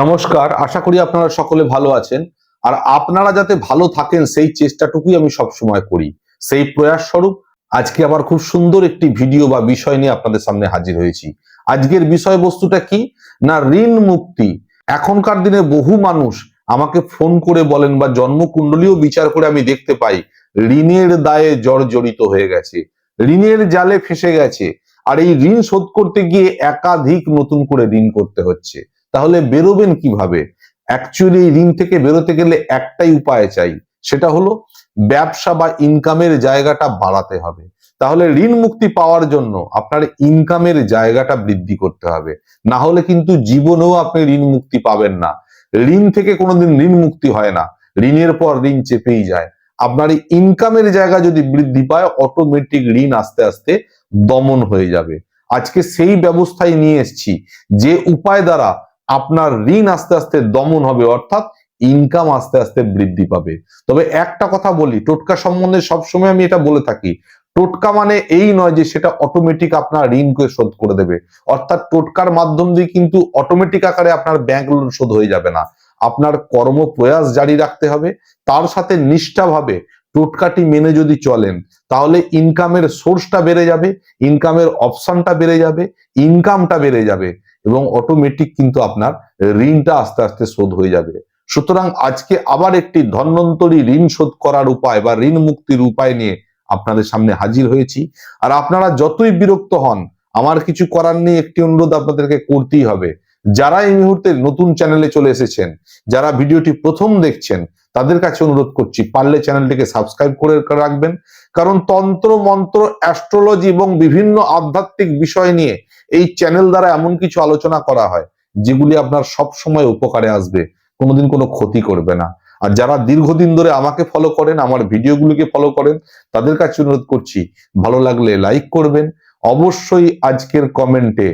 নমস্কার, আশা করি আপনারা সকলে ভালো আছেন। আর আপনারা যাতে ভালো থাকেন, সেই চেষ্টাটুকুই আমি সব সময় করি। সেই প্রয়াস স্বরূপ আজকে আবার খুব সুন্দর একটি ভিডিও বা বিষয় নিয়ে আপনাদের সামনে হাজির হয়েছি। আজকের বিষয়বস্তুটা কি? না, ঋণ মুক্তি। এখনকার দিনে বহু মানুষ আমাকে ফোন করে বলেন বা জন্মকুণ্ডলীও বিচার করে আমি দেখতে পাই, ঋণের দায়ে জর্জরিত হয়ে গেছে। ঋণের জালে ফেসে গেছে। আর এই ঋণ শোধ করতে গিয়ে একাধিক নতুন করে ঋণ করতে হচ্ছে। তাহলে বেরোবেন কীভাবে? অ্যাকচুয়ালি এই ঋণ থেকে বেরোতে গেলে একটাই উপায় চাই, সেটা হলো ব্যবসা বা ইনকামের জায়গাটা বাড়াতে হবে। তাহলে ঋণ মুক্তি পাওয়ার জন্য আপনার ইনকামের জায়গাটা বৃদ্ধি করতে হবে। না হলে কিন্তু জীবনেও আপনি ঋণ মুক্তি পাবেন না। ঋণ থেকে কোনোদিন ঋণ মুক্তি হয় না। ঋণের পর ঋণ চেপেই যায়। আপনার ইনকামের জায়গা যদি বৃদ্ধি পায় অটোমেটিক ঋণ আস্তে আস্তে দমন হয়ে যাবে। আজকে সেই ব্যবস্থায় নিয়ে এসেছি। যে উপায় দ্বারা আপনার ঋণ আস্তে আস্তে দমন হবে, অর্থাৎ ইনকাম আস্তে আস্তে বৃদ্ধি পাবে। তবে একটা কথা বলি, টোটকা সম্বন্ধে সবসময় আমি এটা বলে থাকি, টোটকা মানে এই নয় যে সেটা অটোমেটিক আপনার ঋণকে শোধ করে দেবে। অর্থাৎ টোটকার মাধ্যম দিয়ে কিন্তু অটোমেটিক আকারে আপনার ব্যাংক লোন শোধ হয়ে যাবে না। আপনার কর্ম প্রয়াস জারি রাখতে হবে। তার সাথে নিষ্ঠাভাবে টোটকাটি মেনে যদি চলেন, তাহলে ইনকামের সোর্সটা বেড়ে যাবে ইনকামের অপশনটা বেড়ে যাবে ইনকামটা বেড়ে যাবে। এবং অটোমেটিক কিন্তু আপনার ঋণটা আস্তে আস্তে শোধ হয়ে যাবে। সুতরাং আজকে আবার একটি ধন্যন্তরী ঋণ শোধ করার উপায় বা ঋণ মুক্তির উপায় নিয়ে আপনাদের সামনে হাজির হয়েছি। আর আপনারা যতই বিরক্ত হন, আমার কিছু করার নেই, একটি অনুরোধ আপনাদেরকে করতেই হবে। যারা এই মুহূর্তে নতুন চ্যানেলে চলে এসেছেন, যারা ভিডিওটি প্রথম দেখছেন, তাদের কাছে অনুরোধ করছি, পারলে চ্যানেলটিকে সাবস্ক্রাইব করে রাখবেন। কারণ তন্ত্র, মন্ত্র, অ্যাস্ট্রোলজি এবং বিভিন্ন আধ্যাত্মিক বিষয় নিয়ে এই চ্যানেল দ্বারা এমন কিছু আলোচনা করা হয়, যেগুলি আপনার সব সময় উপকারে আসবে, কোনোদিন কোনো ক্ষতি করবে না। আর যারা দীর্ঘদিন ধরে আমাকে ফলো করেন, আমার ভিডিওগুলিকে ফলো করেন, তাদের কাছে অনুরোধ করছি, ভালো লাগলে লাইক করবেন। অবশ্যই আজকের কমেন্টে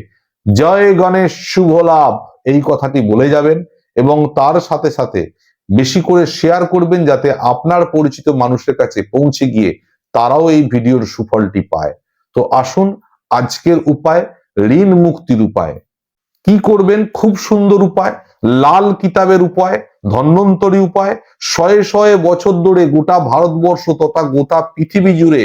জয় গণেশ, শুভ লাভ, এই কথাটি বলে যাবেন এবং তার সাথে সাথে বেশি করে শেয়ার করবেন যাতে আপনার পরিচিত মানুষের কাছে পৌঁছে গিয়ে তারাও এই ভিডিওর সুফলটি পায়। তো আসুন আজকের উপায়, ঋণ মুক্তির উপায়। কি করবেন? খুব সুন্দর উপায়, লাল কিতাবের উপায়, ধন্বন্তরী উপায়, শয়ে শয়ে বছর ধরে গোটা ভারতবর্ষ তথা গোটা পৃথিবী জুড়ে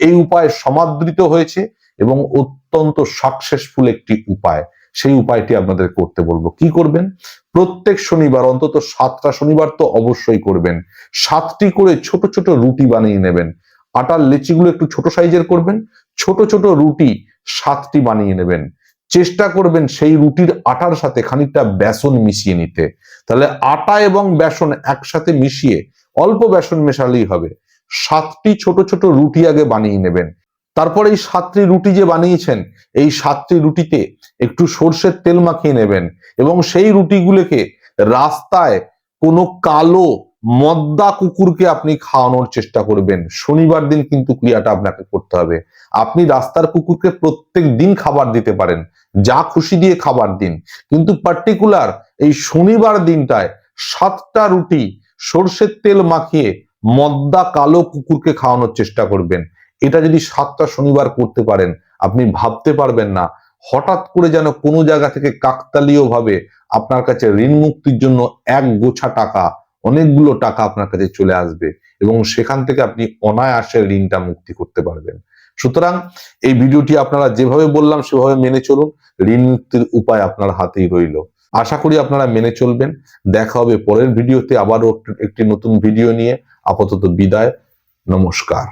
এই উপায় সমাদৃত হয়েছে। এবং অত্যন্ত সাকসেসফুল একটি উপায়। সেই উপায়টি আপনাদের করতে বলব। কি করবেন? প্রত্যেক শনিবার, অন্তত সাতটা শনিবার তো অবশ্যই করবেন। সাতটি করে ছোট ছোট রুটি বানিয়ে নেবেন। আটার লেচিগুলো একটু ছোট সাইজের করবেন। ছোট ছোট রুটি সাতটি বানিয়ে নেবেন। চেষ্টা করবেন সেই রুটির আটার সাথে খানিকটা বেসন মিশিয়ে নিতে। তাহলে আটা এবং বেসন একসাথে মিশিয়ে অল্প বেসন মেশালেই হবে। সাতটি ছোট ছোট রুটি আগে বানিয়ে নেবেন। তারপর এই সাতটি রুটি যে বানিয়েছেন, এই সাতটি রুটিতে একটু সর্ষের তেল মাখিয়ে নেবেন এবং সেই রুটিগুলোকে রাস্তায় কোনো কালো মদ্দা কুকুরকে আপনি খাওয়ানোর চেষ্টা করবেন। শনিবার দিন কিন্তু ক্রিয়াটা আপনাকে করতে হবে। আপনি রাস্তার কুকুরকে প্রত্যেক দিন খাবার দিতে পারেন, যা খুশি দিয়ে খাবার দিন। কিন্তু পার্টিকুলার এই শনিবার দিনটায় সাতটা রুটি সর্ষের তেল মাখিয়ে মদ্দা কালো কুকুরকে খাওয়ানোর চেষ্টা করবেন। এটা যদি সাতটা শনিবার করতে পারেন, আপনি ভাবতে পারবেন না। হঠাৎ করে যেন কোনো জায়গা থেকে কাকতালীয় ভাবে আপনার কাছে ঋণ মুক্তির জন্য এক গোছা টাকা, অনেকগুলো টাকা আপনার কাছে চলে আসবে এবং সেখান থেকে আপনি অনায়াসে ঋণটা মুক্তি করতে পারবেন। সুতরাং এই ভিডিওটি আপনারা যেভাবে বললাম সেভাবে মেনে চলুন, ঋণ মুক্তির উপায় আপনার হাতেই রইল। আশা করি আপনারা মেনে চলবেন। দেখা হবে পরের ভিডিওতে আবারও একটি নতুন ভিডিও নিয়ে। আপাতত বিদায়, নমস্কার।